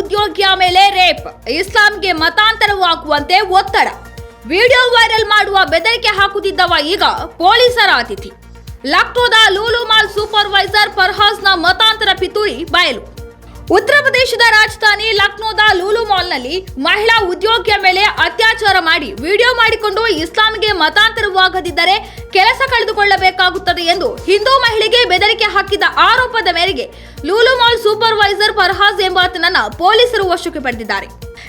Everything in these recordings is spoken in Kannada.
ಉದ್ಯೋಗಿಯ ಮೇಲೆ ರೇಪ್. ಇಸ್ಲಾಂಗೆ ಮತಾಂತರವಾಗುವಂತೆ ಒತ್ತಡ. ವಿಡಿಯೋ ವೈರಲ್ ಮಾಡುವ ಬೆದರಿಕೆ ಹಾಕುತ್ತಿದ್ದವ ಈಗ ಪೊಲೀಸರ ಅತಿಥಿ ಲಕ್ನೋದ ಲೂಲು ಮಾಲ್ ಸೂಪರ್ವೈಸರ್ ಫರ್ಹಾಸ್ನ ಮತಾಂತರ ಪಿತೂರಿ ಬಯಲು. ಉತ್ತರ ಪ್ರದೇಶದ ರಾಜಧಾನಿ ಲಕ್ನೋದ ಲೂಲು ಮಾಲ್ನಲ್ಲಿ ಮಹಿಳಾ ಉದ್ಯೋಗಿಯ ಮೇಲೆ ಅತ್ಯಾಚಾರ ಮಾಡಿ ವಿಡಿಯೋ ಮಾಡಿಕೊಂಡು ಇಸ್ಲಾಂಗೆ ಮತಾಂತರವಾಗದಿದ್ದರೆ ಕೆಲಸ ಕಳೆದುಕೊಳ್ಳಬೇಕಾಗುತ್ತದೆ ಎಂದು ಹಿಂದೂ ಮಹಿಳೆಗೆ ಬೆದರಿಕೆ ಹಾಕಿದ ಆರೋಪದ ಮೇರೆಗೆ ಲೂಲು ಮಾಲ್ ಸೂಪರ್ವೈಸರ್ ಫರ್ಹಾಜ್ ಎಂಬಾತನನ್ನ ಪೊಲೀಸರು ವಶಕ್ಕೆ ಪಡೆದಿದ್ದಾರೆ.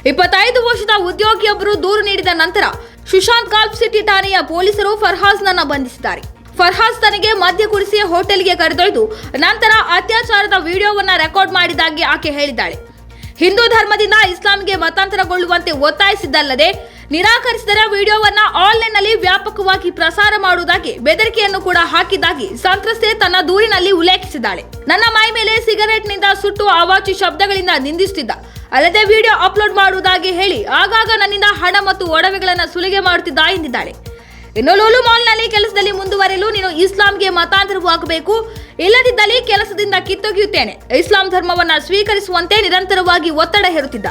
ಇಪ್ಪತ್ತೈದು ವರ್ಷದ ಉದ್ಯೋಗಿಯೊಬ್ಬರು ದೂರು ನೀಡಿದ ನಂತರ ಸುಶಾಂತ್ ಕಾಲ್ಪ್ ಸಿಟಿ ಠಾಣೆಯ ಪೊಲೀಸರು ಫರ್ಹಾಜ್ನನ್ನ ಬಂಧಿಸಿದ್ದಾರೆ. ಫರ್ಹಾಜ್ ತನಗೆ ಮದ್ಯ ಕುಡಿಸಿ ಹೋಟೆಲ್ಗೆ ಕರೆದೊಯ್ದು ನಂತರ ಅತ್ಯಾಚಾರದ ವಿಡಿಯೋವನ್ನ ರೆಕಾರ್ಡ್ ಮಾಡಿದ್ದಾಗಿ ಆಕೆ ಹೇಳಿದ್ದಾಳೆ. ಹಿಂದೂ ಧರ್ಮದಿಂದ ಇಸ್ಲಾಂಗೆ ಮತಾಂತರಗೊಳ್ಳುವಂತೆ ಒತ್ತಾಯಿಸಿದ್ದಲ್ಲದೆ ನಿರಾಕರಿಸಿದರೆ ವಿಡಿಯೋವನ್ನ ಆನ್ಲೈನ್ನಲ್ಲಿ ವ್ಯಾಪಕವಾಗಿ ಪ್ರಸಾರ ಮಾಡುವುದಾಗಿ ಬೆದರಿಕೆಯನ್ನು ಕೂಡ ಹಾಕಿದ್ದಾಗಿ ಸಂತ್ರಸ್ತೆ ತನ್ನ ದೂರಿನಲ್ಲಿ ಉಲ್ಲೇಖಿಸಿದ್ದಾಳೆ. ನನ್ನ ಮೈ ಮೇಲೆ ಸಿಗರೆಟ್ನಿಂದ ಸುಟ್ಟು ಅವಾಚಿ ಶಬ್ದಗಳಿಂದ ನಿಂದಿಸುತ್ತಿದ್ದ ಅಲ್ಲದೆ ವಿಡಿಯೋ ಅಪ್ಲೋಡ್ ಮಾಡುವುದಾಗಿ ಹೇಳಿ ಆಗಾಗ ನನ್ನಿಂದ ಹಣ ಮತ್ತು ಒಡವೆಗಳನ್ನು ಸುಲಿಗೆ ಮಾಡುತ್ತಿದ್ದ ಎಂದಿದ್ದಾಳೆ. ಇನ್ನು ಲೂಲು ಮಾಲ್ನಲ್ಲಿ ಕೆಲಸದಲ್ಲಿ ಮುಂದುವರೆಯಲು ನೀನು ಇಸ್ಲಾಂಗೆ ಮತಾಂತರವಾಗಬೇಕು. ಇಲ್ಲದಿದ್ದಲ್ಲಿ ಕೆಲಸದಿಂದ ಕಿತ್ತೊಗೆಯುತ್ತೇನೆ. ಇಸ್ಲಾಂ ಧರ್ಮವನ್ನ ಸ್ವೀಕರಿಸುವಂತೆ ನಿರಂತರವಾಗಿ ಒತ್ತಡ ಹೇರುತ್ತಿದ್ದ.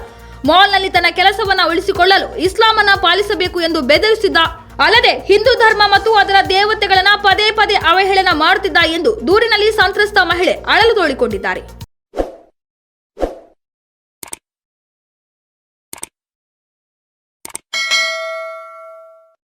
ಮಾಲ್ನಲ್ಲಿ ತನ್ನ ಕೆಲಸವನ್ನ ಉಳಿಸಿಕೊಳ್ಳಲು ಇಸ್ಲಾಂ ಅನ್ನ ಪಾಲಿಸಬೇಕು ಎಂದು ಬೆದರಿಸಿದ್ದ. ಅಲ್ಲದೆ ಹಿಂದೂ ಧರ್ಮ ಮತ್ತು ಅದರ ದೇವತೆಗಳನ್ನ ಪದೇ ಪದೇ ಅವಹೇಳನ ಮಾಡುತ್ತಿದ್ದ ಎಂದು ದೂರಿನಲ್ಲಿ ಸಂತ್ರಸ್ತ ಮಹಿಳೆ ಅಳಲು ತೋಡಿಕೊಂಡಿದ್ದಾರೆ